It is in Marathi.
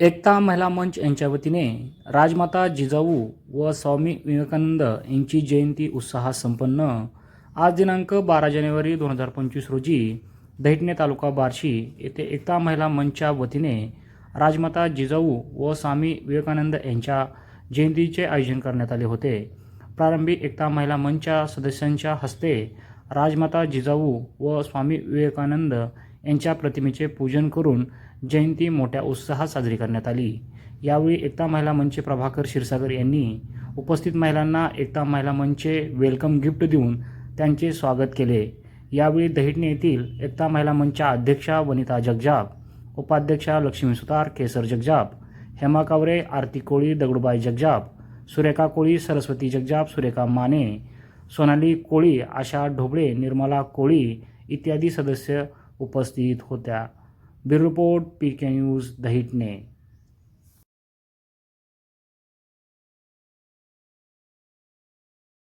एकता महिला मंच यांच्या वतीने राजमाता जिजाऊ व स्वामी विवेकानंद यांची जयंती उत्साहात संपन्न. आज दिनांक बारा जानेवारी दोन हजार पंचवीस रोजी दहिटणे तालुका बार्शी येथे एकता महिला मंचच्या वतीने राजमाता जिजाऊ व स्वामी विवेकानंद यांच्या जयंतीचे आयोजन करण्यात आले होते. प्रारंभी एकता महिला मंचच्या सदस्यांच्या हस्ते राजमाता जिजाऊ व स्वामी विवेकानंद यांच्या प्रतिमेचे पूजन करून जयंती मोठ्या उत्साहात साजरी करण्यात आली. यावेळी एकता महिला मंचचे प्रभाकर क्षीरसागर यांनी उपस्थित महिलांना एकता महिला मंचचे वेलकम गिफ्ट देऊन त्यांचे स्वागत केले. यावेळी दहिटणे येथील एकता महिला मंचच्या अध्यक्षा वनिता जगजाप उपाध्यक्षा लक्ष्मी सुतार केसर जगजाप हेमा कावरे आरती कोळी दगडूबाई जगजाप सुरेखा कोळी सरस्वती जगजाप सुरेखा माने सोनाली कोळी आशा ढोबळे निर्मला कोळी इत्यादी सदस्य उपस्थित होत्या. Bureau report P K news Dahitane.